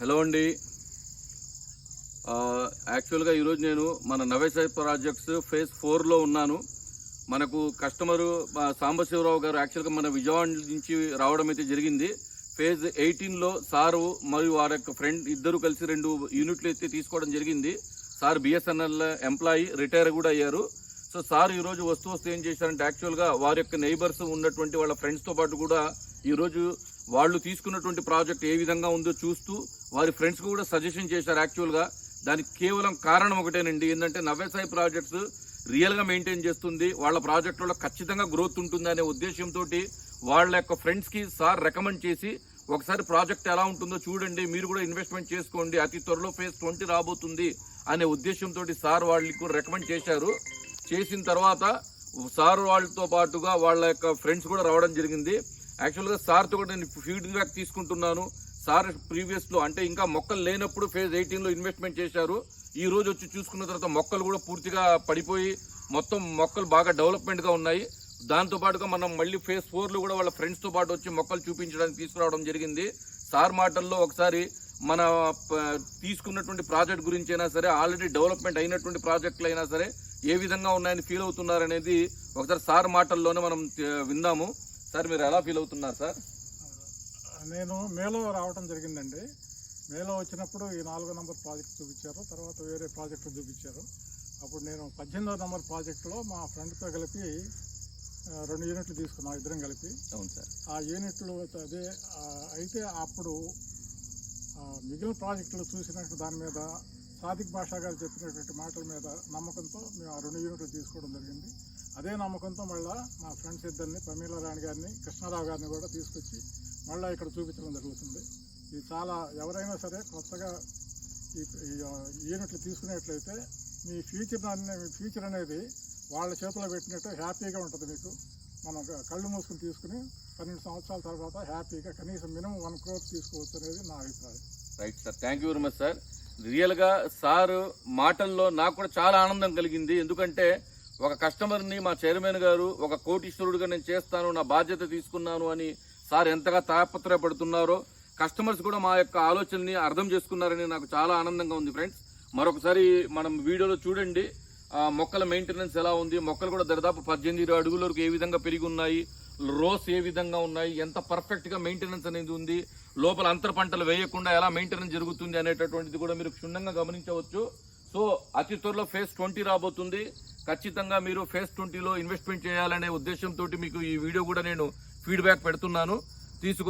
Hello అండి. యాక్చువల్గా ఈరోజు నేను మన నవేసాయి ప్రాజెక్ట్స్ ఫేజ్ ఫోర్లో ఉన్నాను. మనకు కస్టమరు సాంబశివరావు గారు యాక్చువల్గా మన విజయవాడ నుంచి రావడం అయితే జరిగింది. ఫేజ్ ఎయిటీన్లో సారు మరియు వారి యొక్క ఫ్రెండ్ ఇద్దరు కలిసి రెండు యూనిట్లు అయితే తీసుకోవడం జరిగింది. సార్ బిఎస్ఎన్ఎల్ ఎంప్లాయీ రిటైర్ కూడా అయ్యారు. సో సార్ ఈరోజు వస్తూ వస్తూ ఏం చేశారంటే యాక్చువల్గా వారి యొక్క నైబర్స్ ఉన్నటువంటి వాళ్ళ ఫ్రెండ్స్తో పాటు కూడా ఈరోజు వాళ్ళు తీసుకున్నటువంటి ప్రాజెక్ట్ ఏ విధంగా ఉందో చూస్తూ వారి ఫ్రెండ్స్ కూడా సజెషన్ చేశారు యాక్చువల్గా. దానికి కేవలం కారణం ఒకటేనండి. ఏంటంటే నవ్యసాయి ప్రాజెక్ట్స్ రియల్గా మెయింటైన్ చేస్తుంది. వాళ్ళ ప్రాజెక్టులో ఖచ్చితంగా గ్రోత్ ఉంటుంది అనే ఉద్దేశంతో వాళ్ళ యొక్క ఫ్రెండ్స్కి సార్ రికమెండ్ చేసి ఒకసారి ప్రాజెక్ట్ ఎలా ఉంటుందో చూడండి. మీరు కూడా ఇన్వెస్ట్మెంట్ చేసుకోండి. అతి త్వరలో ఫేజ్ ట్వంటీ రాబోతుంది అనే ఉద్దేశంతో సార్ వాళ్ళకి రికమెండ్ చేశారు. చేసిన తర్వాత సార్ వాళ్ళతో పాటుగా వాళ్ళ యొక్క ఫ్రెండ్స్ కూడా రావడం జరిగింది. యాక్చువల్గా సార్తో కూడా నేను ఫీడ్బ్యాక్ తీసుకుంటున్నాను. సార్ ప్రీవియస్లో అంటే ఇంకా మొక్కలు లేనప్పుడు ఫేజ్ ఎయిటీన్లో ఇన్వెస్ట్మెంట్ చేశారు. ఈ రోజు వచ్చి చూసుకున్న తర్వాత మొక్కలు కూడా పూర్తిగా పడిపోయి మొత్తం మొక్కలు బాగా డెవలప్మెంట్గా ఉన్నాయి. దాంతో పాటుగా మనం మళ్ళీ ఫేజ్ ఫోర్లో కూడా వాళ్ళ ఫ్రెండ్స్తో పాటు వచ్చి మొక్కలు చూపించడానికి తీసుకురావడం జరిగింది. సార్ మాటల్లో ఒకసారి మన తీసుకున్నటువంటి ప్రాజెక్ట్ గురించి అయినా సరే ఆల్రెడీ డెవలప్మెంట్ అయినటువంటి ప్రాజెక్టులు అయినా సరే ఏ విధంగా ఉన్నాయని ఫీల్ అవుతున్నారు అనేది ఒకసారి సార్ మాటల్లోనే మనం విందాము సార్ మీరు ఎలా ఫీల్ అవుతున్నారు సార్? నేను మేలో రావడం జరిగిందండి. మేలో వచ్చినప్పుడు ఈ నాలుగో నంబర్ ప్రాజెక్ట్ చూపించారు తర్వాత వేరే ప్రాజెక్టు చూపించారు. అప్పుడు నేను పద్దెనిమిదో నంబర్ ప్రాజెక్టులో మా ఫ్రెండ్తో కలిపి రెండు యూనిట్లు తీసుకున్నాం ఇద్దరం కలిపి. అవును సార్. ఆ యూనిట్లు అదే అయితే అప్పుడు మిగిలిన ప్రాజెక్టులు చూసినట్టు దాని మీద సాదిక్ భాషా గారు చెప్పినటువంటి మాటల మీద నమ్మకంతో మేము ఆ రెండు యూనిట్లు తీసుకోవడం జరిగింది. అదే నమ్మకంతో మళ్ళీ మా ఫ్రెండ్స్ ఇద్దరిని ప్రమీల రాణి గారిని కృష్ణారావు గారిని కూడా తీసుకొచ్చి మళ్ళీ ఇక్కడ చూపించడం జరుగుతుంది. ఇది చాలా ఎవరైనా సరే కొత్తగా ఈ యూనిట్లు తీసుకునేట్లయితే మీ ఫ్యూచర్ అనే మీ ఫ్యూచర్ అనేది వాళ్ళ చేతిలో పెట్టినట్టు హ్యాపీగా ఉంటుంది మీకు. మనం కళ్ళు మూసుకుని తీసుకుని పన్నెండు సంవత్సరాల తర్వాత హ్యాపీగా కనీసం మినిమం వన్ క్రోర్ తీసుకోవచ్చు అనేది నా అభిప్రాయం. Right sir thank you very much sir. రియల్గా సారు మాటల్లో నాకు కూడా చాలా ఆనందం కలిగింది. ఎందుకంటే ఒక కస్టమర్ని మా చైర్మన్ గారు ఒక కోటీశ్వరుడుగా నేను చేస్తాను నా బాధ్యత తీసుకున్నాను అని సార్ ఎంతగా తాపత్రయపడుతున్నారో కస్టమర్స్ కూడా మా యొక్క ఆలోచనని అర్థం చేసుకున్నారని నాకు చాలా ఆనందంగా ఉంది ఫ్రెండ్స్. మరొకసారి మనం వీడియోలో చూడండి. మొక్కల మెయింటెనెన్స్ ఎలా ఉంది? మొక్కలు కూడా దాదాపు పద్దెనిమిది ఇరవై అడుగుల వరకు ఏ విధంగా పెరిగి ఉన్నాయి? రోస్ ఏ విధంగా ఉన్నాయి? ఎంత పర్ఫెక్ట్గా మెయింటెనెన్స్ అనేది ఉంది? లోపల అంతర పంటలు వేయకుండా ఎలా మెయింటెనెన్స్ జరుగుతుంది అనేటటువంటిది కూడా మీరు క్షుణ్ణంగా గమనించవచ్చు. సో అతి త్వరలో ఫేజ్ ట్వంటీ రాబోతుంది. ఖచ్చితంగా మీరు ఫేస్ ట్వంటీలో ఇన్వెస్ట్మెంట్ చేయాలనే ఉద్దేశంతో మీకు ఈ వీడియో కూడా నేను ఫీడ్బ్యాక్ పెడుతున్నాను. తీసుకు